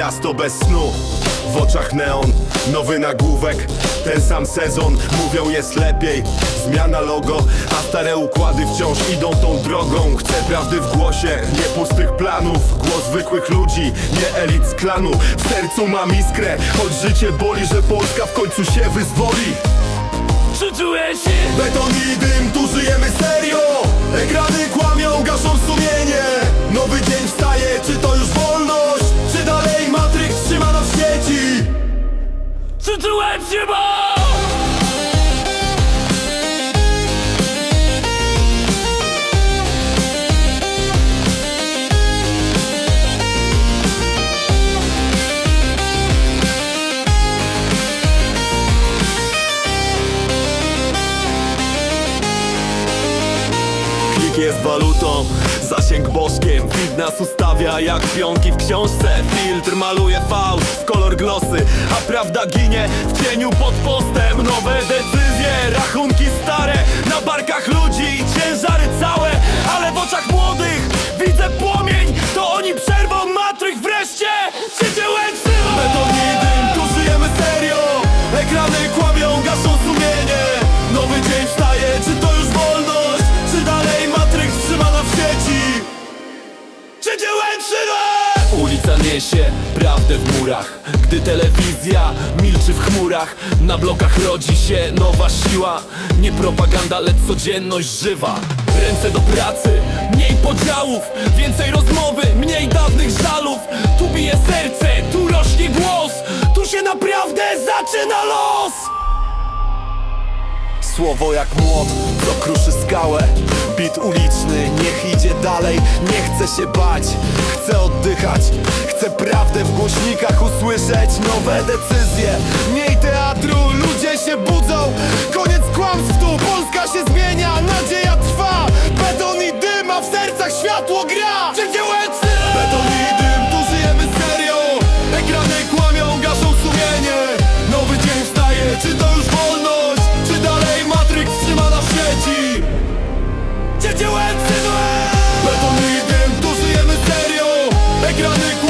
Miasto bez snu, w oczach neon Nowy nagłówek, ten sam sezon. Mówią jest lepiej, zmiana logo A stare układy wciąż idą tą drogą. Chcę prawdy w głosie, nie pustych planów. Głos zwykłych ludzi, nie elit z klanu. W sercu mam iskrę, choć życie boli Że Polska w końcu się wyzwoli Się, bo... Jest walutą, zasięg bożkiem Feed nas ustawia jak pionki w książce. Filtr maluje fałsz A prawda ginie w cieniu pod postem. Nowe decyzje, rachunki stare Na barkach ludzi Ulica niesie prawdę w murach. Gdy telewizja milczy w chmurach Na blokach rodzi się nowa siła. Nie propaganda, lecz codzienność żywa. Ręce do pracy, mniej podziałów Więcej rozmowy, mniej dawnych żalów. Tu bije serce, tu rośnie głos Tu się naprawdę zaczyna los. Słowo jak młot, co kruszy skałę Bit uliczny, niech idzie dalej Nie chcę się bać, chcę oddychać Chcę prawdę w głośnikach usłyszeć Nowe decyzje, mniej teatru Ludzie się budzą, koniec kłamstwu Polska się zmienia, nadzieja trwa Beton i dym, a w sercach światło gra Czy dernier coup.